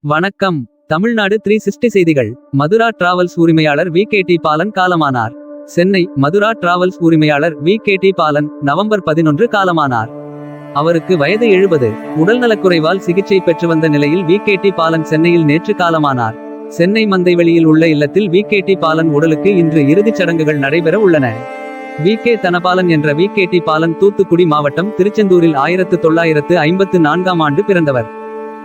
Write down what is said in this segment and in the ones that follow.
வணக்கம். Tamil Nadu three sixty செய்திகள். Madura travels உரிமையாளர் வி கே டி பாலன் காலமானார். சென்னை மதுரா டிராவல்ஸ் உரிமையாளர் வி கே டி பாலன் நவம்பர் பதினொன்று காலமானார். அவருக்கு வயது எழுபது. உடல்நலக்குறைவால் சிகிச்சை பெற்று வந்த நிலையில் வி கே டி பாலன் சென்னையில் நேற்று காலமானார். சென்னை மந்தைவெளியில் உள்ள இல்லத்தில் வி கே டி பாலன் உடலுக்கு இன்று இறுதிச் சடங்குகள் நடைபெற உள்ளன. வி கே தனபாலன் என்ற V K T Balan Thoothukudi மாவட்டம் திருச்செந்தூரில் ஆயிரத்து தொள்ளாயிரத்து ஐம்பத்து நான்காம் ஆண்டு பிறந்தவர்.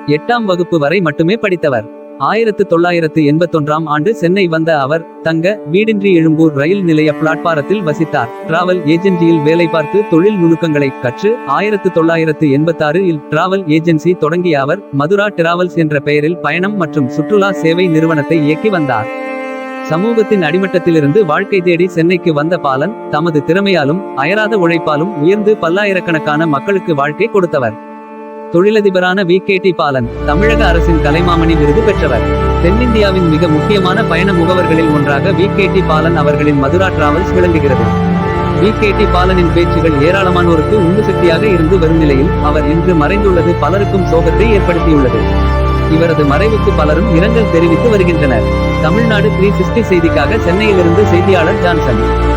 எட்டாம் வகுப்பு வரை மட்டுமே படித்தவர். ஆயிரத்து தொள்ளாயிரத்து எண்பத்தொன்றாம் ஆண்டு சென்னை வந்த அவர் தங்க வீடின்றி எழும்பூர் ரயில் நிலைய பிளாட்பாரத்தில் வசித்தார். டிராவல் ஏஜென்சியில் வேலை பார்த்து தொழில் நுணுக்கங்களை கற்று ஆயிரத்து தொள்ளாயிரத்து எண்பத்தாறு இல் டிராவல் ஏஜென்சி தொடங்கிய அவர் மதுரா டிராவல்ஸ் என்ற பெயரில் பயணம் மற்றும் சுற்றுலா சேவை நிறுவனத்தை இயக்கி வந்தார். சமூகத்தின் அடிமட்டத்திலிருந்து வாழ்க்கை தேடி சென்னைக்கு வந்த பாலன் தமது திறமையாலும் அயராத உழைப்பாலும் உயர்ந்து பல்லாயிரக்கணக்கான மக்களுக்கு வாழ்க்கை கொடுத்தவர். தொழிலதிபரான வி. கே. டி. பாலன் தமிழக அரசின் கலைமாமணி விருது பெற்றவர். தென்னிந்தியாவின் மிக முக்கியமான பயண முகவர்களில் ஒன்றாக வி. கே. டி. பாலன் அவர்களின் மதுரா டிராவல்ஸ் விளங்குகிறது. வி. கே. டி. பாலனின் பேச்சுகள் ஏராளமானோருக்கு உந்து சக்தியாக இருந்து வரும் நிலையில் அவர் இன்று மறைந்துள்ளது பலருக்கும் சோகத்தை ஏற்படுத்தியுள்ளது. இவரது மறைவுக்கு பலரும் இரங்கல் தெரிவித்து வருகின்றனர். தமிழ்நாடு த்ரீ சிக்ஸ்டி செய்திக்காக சென்னையிலிருந்து செய்தியாளர் ஜான்சன்.